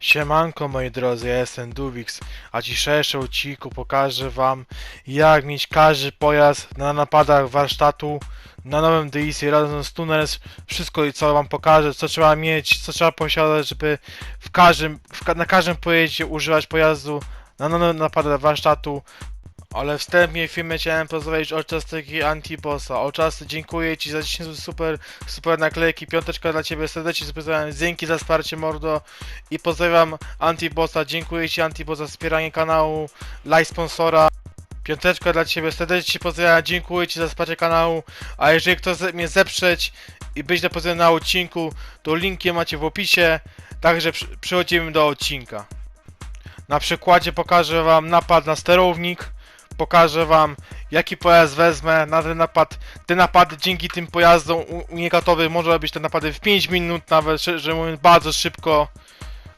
Siemanko moi drodzy, ja jestem Dubix, a dzisiejszym odcinku pokażę wam jak mieć każdy pojazd na napadach warsztatu na nowym DIC razem z Tunnels, wszystko co wam pokażę, co trzeba mieć, co trzeba posiadać, żeby w każdym, w, na każdym pojeździe używać pojazdu na nowym napadach warsztatu ale wstępnie w filmie chciałem pozwolić Olczastyki Antibossa. Olczasty, dziękuję Ci za 10 super, super naklejki, piąteczka dla Ciebie, serdecznie pozdrawiam, dzięki za wsparcie mordo. I pozdrawiam Antibossa, dziękuję Ci Antiboss za wspieranie kanału, like sponsora. Piąteczka dla Ciebie, serdecznie pozdrawiam, dziękuję Ci za wsparcie kanału, a jeżeli ktoś chce mnie zeprzeć i być na pozycji na odcinku, to linki macie w opisie, także przy- przechodzimy do odcinka. Na przykładzie pokażę Wam napad na sterownik, pokażę wam jaki pojazd wezmę na ten napad. Te napady dzięki tym pojazdom u- unikatowym może robić te napady w 5 minut nawet, szczerze mówiąc bardzo szybko.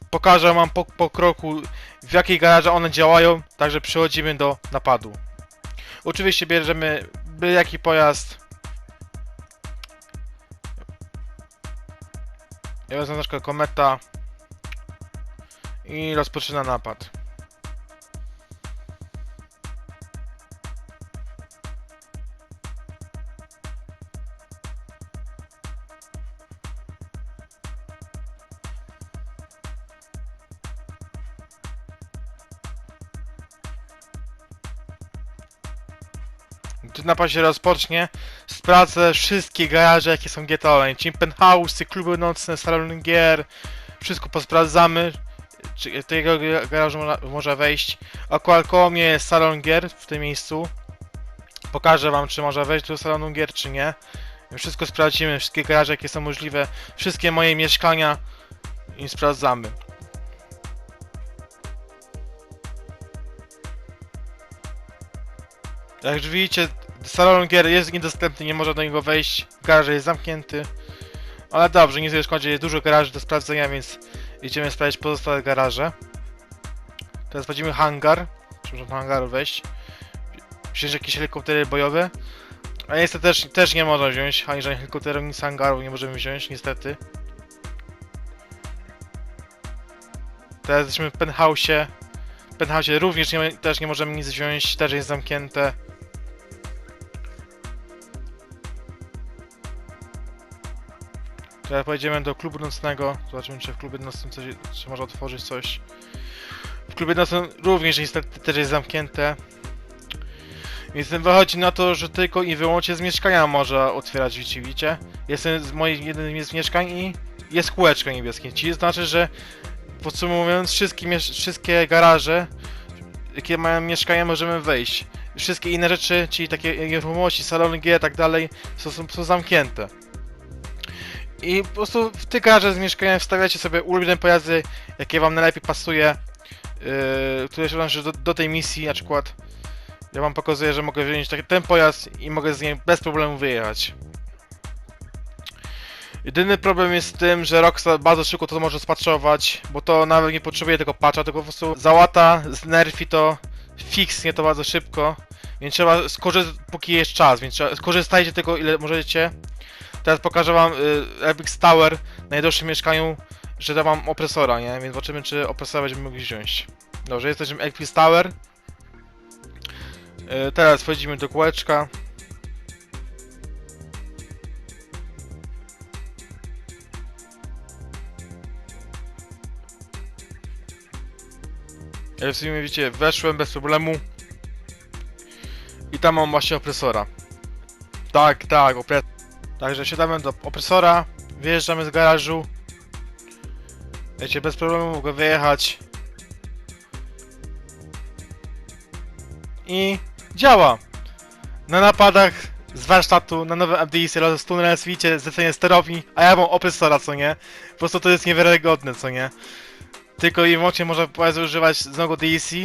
Pokażę wam po, po kroku w jakiej garaże one działają, także przechodzimy do napadu. Oczywiście bierzemy byle jaki pojazd. Ja wezmę przykład kometa i rozpoczyna napad. Gdy napad się rozpocznie, sprawdzę wszystkie garaże, jakie są GTA Online, czyli penthouse, kluby nocne, salony gier, wszystko posprawdzamy, czy tego ga- garażu może wejść. Koło mnie jest salon gier w tym miejscu. Pokażę wam, czy może wejść do salonu gier, czy nie. Wszystko sprawdzimy, wszystkie garaże, jakie są możliwe, wszystkie moje mieszkania i sprawdzamy. Jak widzicie, salon gier jest niedostępny, nie można do niego wejść, garaż jest zamknięty. Ale dobrze, nie sobie szkodzi, jest dużo garaży do sprawdzenia, więc idziemy sprawdzić pozostałe garaże. Teraz wchodzimy hangar, można do hangaru wejść. Wziąć jakieś helikoptery bojowe. A niestety też, też nie można wziąć, ani żadnych helikopterów, nic hangaru nie możemy wziąć, niestety. Teraz jesteśmy w penthouse'ie. W penthouse'ie również nie, też nie możemy nic wziąć, też jest zamknięte. Teraz pojedziemy do klubu nocnego. Zobaczymy, czy w klubie nocnym coś, czy może otworzyć coś. W klubie nocnym również niestety też jest zamknięte. Więc wychodzi na to, że tylko i wyłącznie z mieszkania może otwierać widzicie? Jestem z moich jednym z mieszkań i jest kółeczko niebieskie. Czyli znaczy, że podsumowując, wszystkie, wszystkie garaże, jakie mają mieszkania, możemy wejść. Wszystkie inne rzeczy, czyli takie nieruchomości, salony gier i tak dalej, są, są zamknięte. I po prostu w tych garażach z mieszkaniem wstawiacie sobie ulubione pojazdy, jakie wam najlepiej pasuje, yy, które się należy do, do tej misji, na przykład ja wam pokazuję, że mogę wziąć taki, ten pojazd i mogę z nim bez problemu wyjechać. Jedyny problem jest z tym, że Rockstar bardzo szybko to może spatchować, bo to nawet nie potrzebuje tego patcha, tylko po prostu załata, znerfi to, fixnie to bardzo szybko, więc trzeba skorzystać, póki jest czas, więc trzeba, skorzystajcie tego ile możecie. Teraz pokażę wam y, Epic Tower w najdroższym mieszkaniu, że da wam opresora, nie? Więc zobaczymy, czy opresora będziemy mogli wziąć. Dobrze, jesteśmy Epic Tower. Y, teraz wchodzimy do kółeczka. Jak w sumie widzicie, weszłem bez problemu. I tam mam właśnie opresora. Tak, tak, opresor. Także siadamy do opresora, wyjeżdżamy z garażu. Wiecie, bez problemu mogę wyjechać. I działa! Na napadach z warsztatu na nowym MDI razem z Tunnels widzicie zlecenie sterowni, a ja mam opresora, co nie? Po prostu to jest niewiarygodne, co nie? Tylko i wyłącznie można używać znowu DC,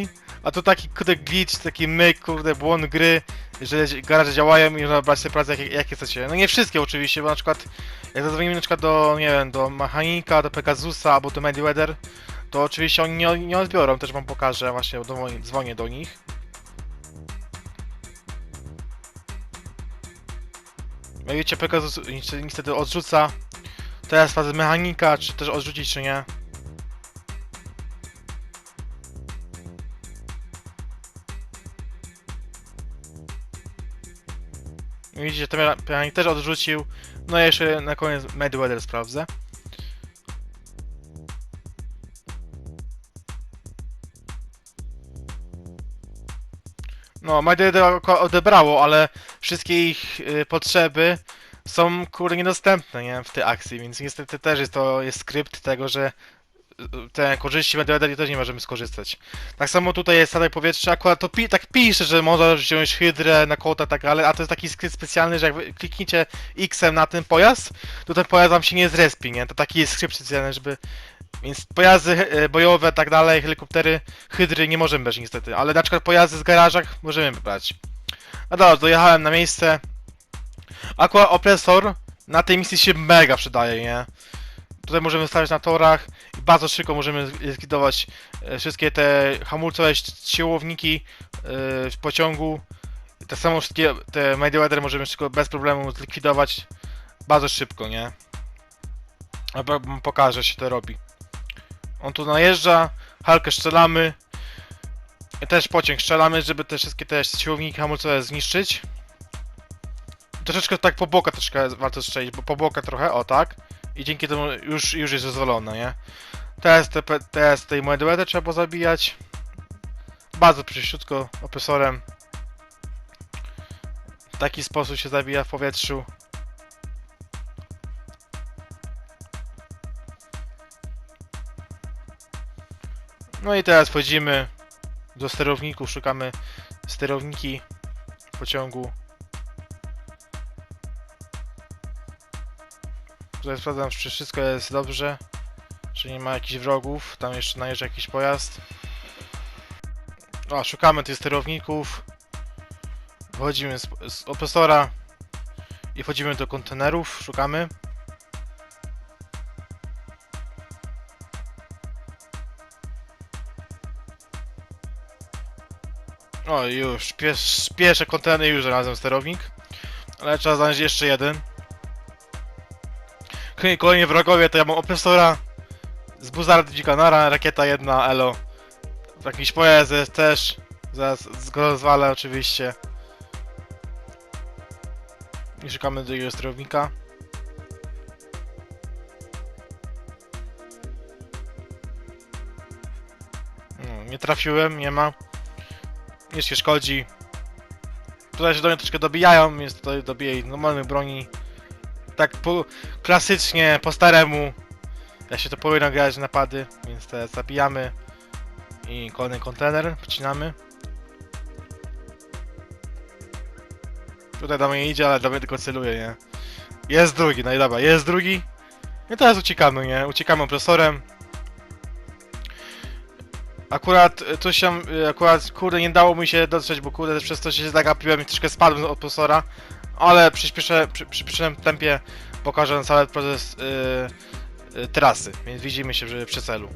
a tu taki kurde glitch, taki myk, kurde błąd gry, że garaże działają i można brać sobie pracę jakie, jakie chcecie. No nie wszystkie oczywiście, bo na przykład jak zadzwonimy na przykład do, nie wiem, do mechanika, do Pegasusa albo do Mediweather, to oczywiście oni nie, nie odbiorą, też wam pokażę, właśnie do, dzwonię do nich. Jak widzicie, Pegasus niestety- niestety odrzuca. Teraz fazy mechanika, czy też odrzucić, czy nie. Widzicie, ten mechanik też odrzucił. No i jeszcze na koniec Medweather sprawdzę. No, Medweather oko- odebrało, ale wszystkie ich y, potrzeby są kurde niedostępne, nie? W tej akcji, więc niestety też jest to jest skrypt tego, że te korzyści Medweather też nie możemy skorzystać. Tak samo tutaj jest statek powietrza, akurat to pi tak pisze, że możesz wziąć hydrę na kota, tak, ale a to jest taki skrypt specjalny, że jak klikniecie X-em na ten pojazd, to ten pojazd wam się nie zrespi, nie? To taki jest skrypt specjalny, żeby... Więc pojazdy e, bojowe, tak dalej, helikoptery, hydry nie możemy brać niestety, ale na przykład pojazdy z garażach możemy brać. No dobra, dojechałem na miejsce. Aqua opresor na tej misji się mega przydaje, nie? Tutaj możemy stawiać na torach i bardzo szybko możemy zlikwidować e, wszystkie te hamulcowe siłowniki e, w pociągu. Tak samo wszystkie te Mediaweather możemy szybko, bez problemu zlikwidować bardzo szybko, nie? Pokażę, się to robi. On tu najeżdża, halkę strzelamy. I też pociąg strzelamy, żeby te wszystkie te siłowniki hamulcowe zniszczyć. Troszeczkę tak po boka troszkę warto strzelić, bo po boka trochę, o tak. I dzięki temu już, już jest dozwolone, nie? Teraz, te, teraz tej Medweather trzeba pozabijać. Bardzo przyszutko opresorem. W taki sposób się zabija w powietrzu. No i teraz wchodzimy do sterowników, szukamy sterowniki pociągu. Tutaj sprawdzam, czy wszystko jest dobrze. Czy nie ma jakichś wrogów. Tam jeszcze najeżdża jakiś pojazd. O, szukamy tych sterowników. Wchodzimy z, z opresora. I wchodzimy do kontenerów. Szukamy. O, już. Pies, pierwsze kontenery już razem sterownik. Ale trzeba znaleźć jeszcze jeden. Kolejni wrogowie to ja mam opresora z Buzard Dzikanara, rakieta jedna, elo. Jakiś pojazd też. Zaraz go rozwalę oczywiście. I szukamy drugiego sterownika. No, nie trafiłem, nie ma. Nie się szkodzi. Tutaj się do mnie troszkę dobijają, jest tutaj dobije ich normalnych broni. Tak po, klasycznie, po staremu. Ja się to powinno grać napady, więc teraz zabijamy. I kolejny kontener, wcinamy. Tutaj do mnie idzie, ale do mnie tylko celuje, nie? Jest drugi, no i dobra, jest drugi. I teraz uciekamy, nie? Uciekamy opresorem. Akurat y, tu się, y, akurat kurde nie dało mi się dotrzeć, bo kurde przez to się zagapiłem i troszkę spadłem od opresora. Ale przyspieszę, przy, przy przyszłym tempie pokażę cały proces y, y, trasy, więc widzimy się przy, przy celu.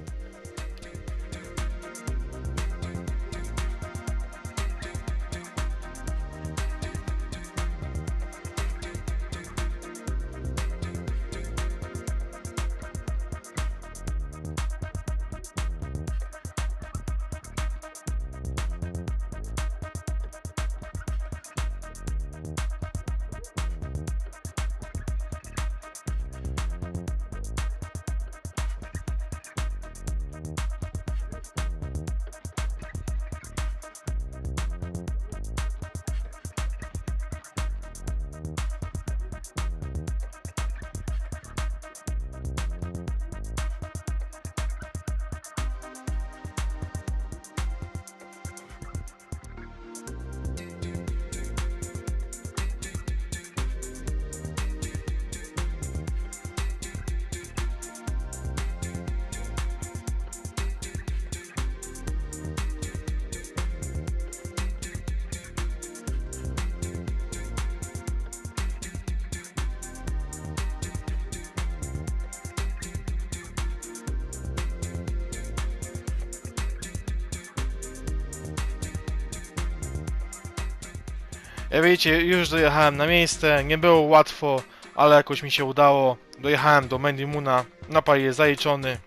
Jak widzicie, już dojechałem na miejsce, nie było łatwo, ale jakoś mi się udało. Dojechałem do Mandy Moona, napad jest zaliczony.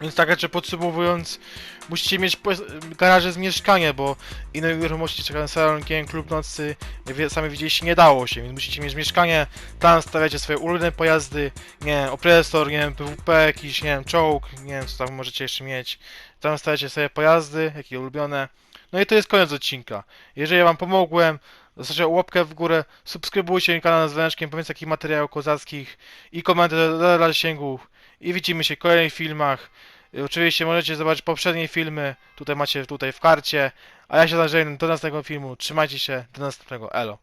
Więc tak raczej podsumowując, musicie mieć garaże z mieszkania, bo inne nieruchomości czekają na salon, game, klub nocy, sami widzieliście, nie dało się, więc musicie mieć mieszkanie, tam stawiacie swoje ulubione pojazdy, nie wiem, opresor, nie wiem, PWP, jakiś, nie wiem, czołg, nie wiem, co tam możecie jeszcze mieć, tam stawiacie sobie pojazdy, jakie ulubione, no i to jest koniec odcinka. Jeżeli wam pomogłem, zostawcie łapkę w górę, subskrybujcie kanał z Wężkiem, powiedz takich materiałów kozackich i komentarze dla, zasięgów i widzimy się w kolejnych filmach. Oczywiście możecie zobaczyć poprzednie filmy, tutaj macie tutaj w karcie, a ja się żegnam do następnego filmu, trzymajcie się, do następnego, elo.